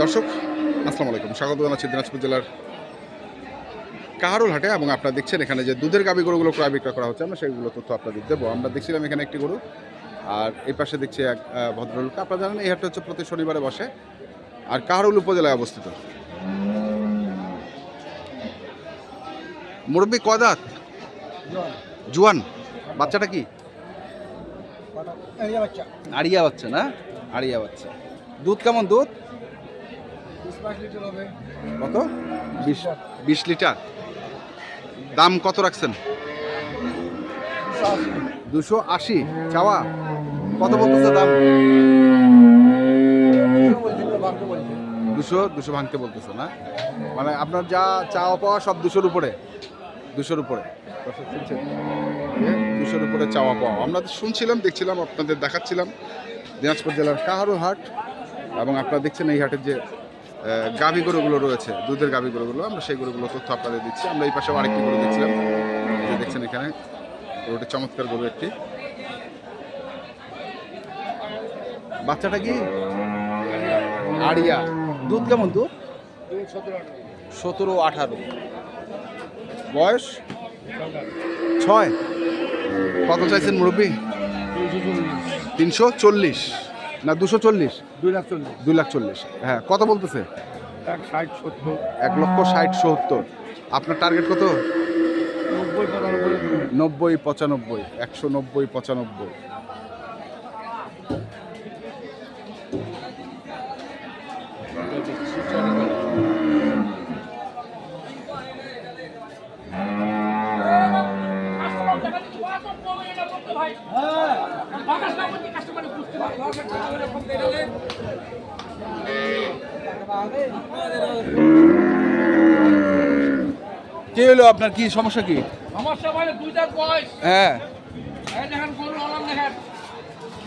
দর্শক আসসালামু আলাইকুম। স্বাগত জানাচ্ছি দিনাজপুর জেলার কাহারুল হাটে এবং আপনারা দেখছেন এখানে যে দুধের গাবি গরুগুলো ক্রয় বিক্রয় করা হচ্ছে আমরা সেগুলো তথ্য আপনাদের দেবো। আমরা দেখছিলাম এখানে একটি গরু আর এই পাশে দেখছি এক ভদ্রলোক। আপনারা জানেন এই হাটটা হচ্ছে প্রতি শনিবারে বসে আর কাহারুল উপজেলায় অবস্থিত। মুরব্বী কদাত জুয়ান। বাচ্চাটা কি? আড়িয়া বাচ্চা না? আড়িয়া বাচ্চা। দুধ কেমন দুধ? কত? বিশ বিশ লিটার। দাম কত রাখছেন? দুশো আশি। চাওয়া? কত বলতেছে দাম? দুশো দুশো ভাঙতে বলতেছে না? মানে আপনার যা চাওয়া পাওয়া সব দুশোর উপরে। দুশোর উপরে? এ, দুশোর উপরে চাওয়া পাওয়া। আমরা তো শুনছিলাম দেখছিলাম আপনাদের দেখাচ্ছিলাম। দিনাজপুর জেলার কাহারুল হাট এবং আপনারা দেখছেন এই হাটের যে গাভী গরুগুলো রয়েছে দুধের গাভী গরুগুলো আমরা সেই গরুগুলো তথ্য আপনাদের দিচ্ছি। আমরা এই পাশে আরেকটি গরু দেখছিলাম যে দেখছেন এখানে গরুটি চমৎকার গরু একটি। বাচ্চাটা কি? আড়িয়া। দুধ কেমন দুধ? সতেরো আঠারো। বয়স? ছয়। কত চাইছেন মুরব্বী? তিনশো চল্লিশ। না দুশো চল্লিশ। দুই লাখ চল্লিশ। দুই লাখ চল্লিশ। হ্যাঁ কত বলতেছে? এক ষাট সত্তর। এক লক্ষ ষাট সত্তর। আপনার টার্গেট কত? নব্বই পঁচানব্বই। নব্বই পঁচানব্বই। একশো নব্বই পঁচানব্বই কি হলো আপনার? কি সমস্যা কি? সমস্যা মানে দুইটা বয়স। হ্যাঁ। এই দেখেন গরু ওলান দেখেন।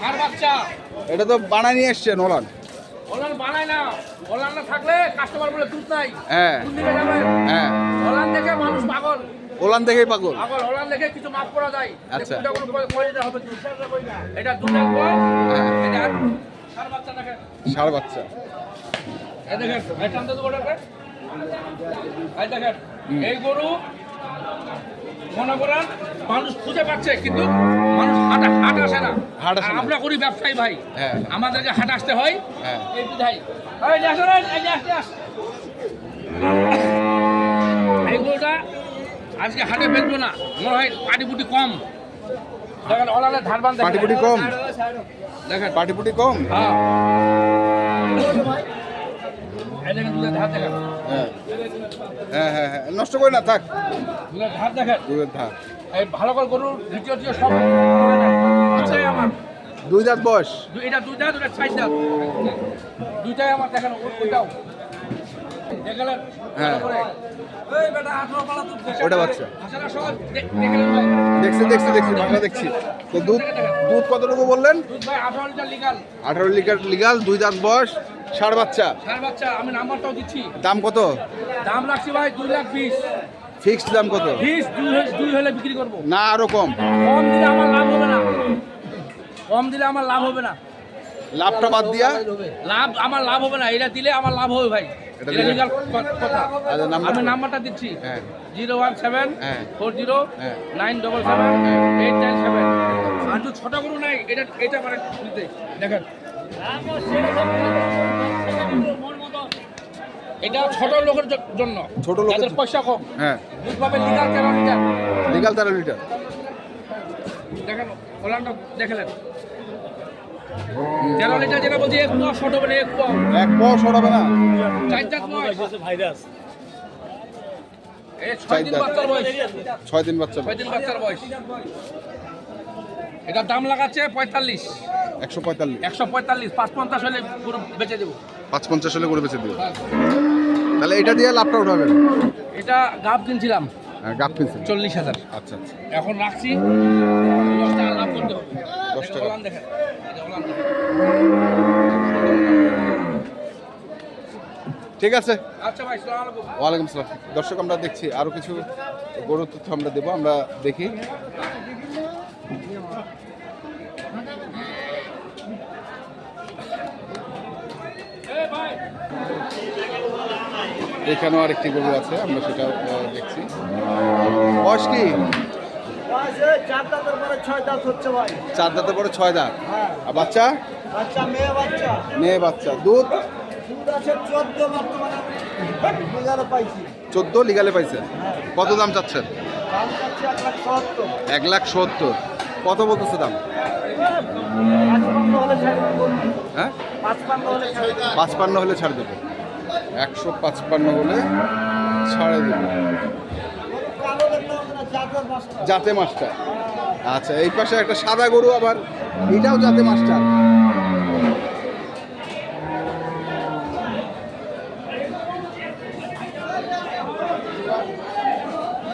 আর বাচ্চা। এটা তো বানায় নিয়ে এসছেন ওলান। ওলান বানায় না। ওলান না থাকলে কাস্টমার বলে দুধ নাই। হ্যাঁ। হ্যাঁ। ওলান দেখে মানুষ পাগল। ওলান দেখেই পাগল। পাগল ওলান দেখে কিছু মাফ করা যায়। আচ্ছা। দুটা গরু কয়- কয় হবে এটা। এটা আর বাচ্চা দেখেন ষাড় বাচ্চা। এই দেখেন ওটাকে এই দেখেন এই গরু মনে করেন মানুষ খুঁজে পাচ্ছে কিন্তু মানুষ হাট হাট আসে না। হাট আসে আমরা করি ব্যবসায়ী ভাই। হ্যাঁ। আমাদেরকে হাট আসতে হয়। হ্যাঁ। এই বিধাই এই নিয়ে রে, এই এই গরুটা আজকে হাটে বেচবো না। মনে হয় পাটি পুটি কম। দেখেন অলালে ধারবান দেখেন পাটিপুটি কম। দেখেন। পাটিপুটি কম? হ্যাঁ। হ্যাঁ। হ্যাঁ হ্যাঁ হ্যাঁ। নষ্ট করে না থাক। দুধের ধার দেখেন। দুধের ধার। এই ভালো করে গরুর দ্বিতীয় টিও সব দুইটাই আমার। দুই দাঁত বয়স? এটা দুইটা দুটা সাইড দাও দুইটাই আমার দেখেন ওইটাও হ্যাঁ। ওটা বাচ্চা। দেখছি দেখছি দেখছি বাংলা দেখছি। তো দুধ দুধ কতটুকু বললেন? আঠারো লিটার লিগাল। দুই দাঁত বয়স ষাড় বাচ্চা। বাচ্চা আমি নাম্বারটাও দিচ্ছি। দাম কত? দাম রাখছি ভাই দুই লাখ বিশ। ফিক্সড দাম কত? হলে- দুই হলে বিক্রি করব। না আরও কম। কম দিলে আমার লাভ হবে না। কম দিলে আমার লাভ হবে না। লাভটা বাদ দিয়া। লাভ আমার লাভ হবে না। এটা দিলে আমার লাভ হবে ভাই। কথা। আমি নাম্বারটা দিচ্ছি। হ্যাঁ। জিরো ওয়ান সেভেন হ্যাঁ। ফোর জিরো হ্যাঁ। Nine double seven eight nine seven. আর ছোট গরু নাই এটা এটা মানে দেখেন। এটা ছোট লোকের জন্য। ছোট লোকের পয়সা কম। হ্যাঁ। দুধ পাবে লিগাল তেরো লিটার। লিগাল তেরো লিটার। দেখেন ওলানটা দেখলেন তেরো লিটার যেটা বলছি এক পোয়া ছোট হবে না এক পোয়া এক বয়স সরাবে না। চার চার বয়স ভাইরাস এই ছয় দিন বাচ্চার বয়স। ছয় দিন বাচ্চা ছয় দিন বাচ্চার বয়স। এটার দাম লাগাচ্ছে পঁয়তাল্লিশ। একশো পঁয়তাল্লিশ। একশো পঁয়তাল্লিশ পাঁচ পঞ্চাশ হলে পুরো বেচে দেবো। পাঁচ পঞ্চাশ হলে করে বেঁচে দিবে। তাহলে এটা দিয়ে লাভটা উঠাবেন? এটা গাব কিনছিলাম। হ্যাঁ গাপ পেন্সিল চল্লিশ হাজার। আচ্ছা আচ্ছা। এখন রাখছি। দশ টাকা লাভ করতে হবে। দশ টাকা। দেখেন। ঠিক আছে। আচ্ছা ভাই সালাম আলাইকুম। ওয়ালাইকুম সালাম। দর্শক আমরা দেখছি আরও কিছু গরুর তথ্য আমরা দেবো আমরা দেখি। এখানেও আরেকটি গরু আছে আমরা সেটা দেখছি। বয়স কি? চার দাঁতের পরে ছয় দাঁত হচ্ছে ভাই। চার দাঁতের পরে ছয় দাঁত। হ্যাঁ। আর বাচ্চা? মেয়ে বাচ্চা? দুধ? দুধ আছে চোদ্দ লিগালে পাইছে। কত দাম চাচ্ছেন? এক লাখ সত্তর। কত বলতেছে দাম? হ্যাঁ? পাঁচপান্ন হলে ছাড় দেবো। একশো পাঁচপান্ন হলে ছাড়ে দেবো। জাতে মাস্টার আচ্ছা এই পাশে একটা সাদা গরু আবার। এটাও জাতে মাস্টার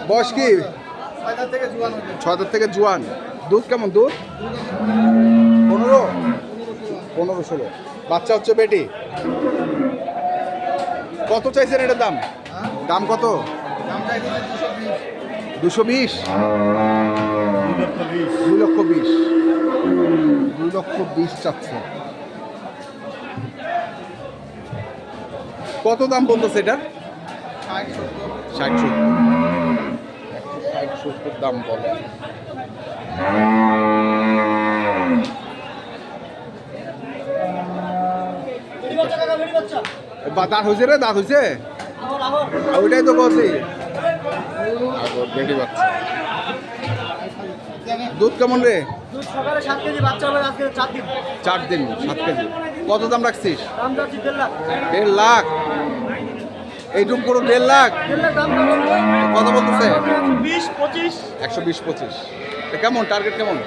বয়স কি? ছয় দাঁত থেকে জোয়ান। দুধ কেমন, দুধ? পনেরো। পনেরো ষোলো। বাচ্চা হচ্ছে বেটি? কত চাইছেন এটার দাম? দাম কত? দুশো বিশ। দুই লক্ষ বিশ। দুই লক্ষ বিশ চাচ্ছে। কত দাম বলতেছে এটার ষাট সত্তর। ষাট সত্তর দাম বলে। দাঁত হয়েছে রে দাঁত হয়েছে ওইটাই তো বলছি বেটি বাচ্চা। দুধ কেমন রে? চার দিন। সাত কেজি। কত দাম রাখছিস? দেড় লাখ? এইটুকু পুরো দেড় লাখ। কত বলতেছে? বিশ পঁচিশ। একশো বিশ পঁচিশ। কেমন? টার্গেট কেমন?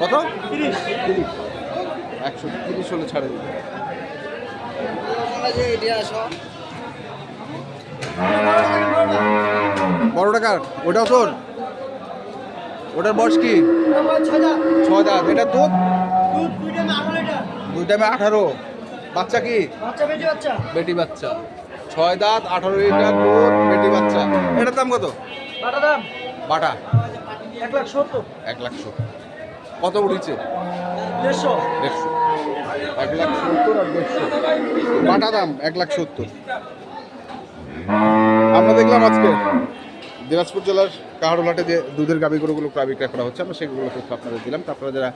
কত? তিরিশ। তিরিশ। একশো তিরিশ হলে ছাড়ে দিবে। বড় টাকার ওটাও তোর? ওটার বয়স কি? ছয় দাঁত। এটা দুধ? আঠারো দুই টাইমে আঠারো। বাচ্চা কি? বেটি বাচ্চা। ছয় দাঁত আঠারো লিটার দুধ বেটি বাচ্চা। এটার দাম কত? বাটা দাম? বাটা। এক লাখ সত্তর। এক লাখ সত্তর। কত উঠেছে? দেড়শো। দেড়শো। এক লাখ সত্তর আর দেড়শো। বাটা দাম এক লাখ সত্তর। আমরা দেখলাম আজকে দিনাজপুর জেলার কাহারোলাটে যে দুধের গাভী গরুগুলো ক্রয় বিক্রয় করা হচ্ছে আমরা সেগুলো তথ্য আপনাদের দিলাম। তো আপনারা যারা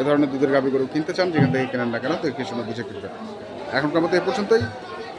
এ ধরনের দুধের গাভী গরু কিনতে চান যেখান থেকে কেনেন না কেন তো দেখে শুনে বুঝে কিনবেন এখনকার মতো এ পর্যন্তই।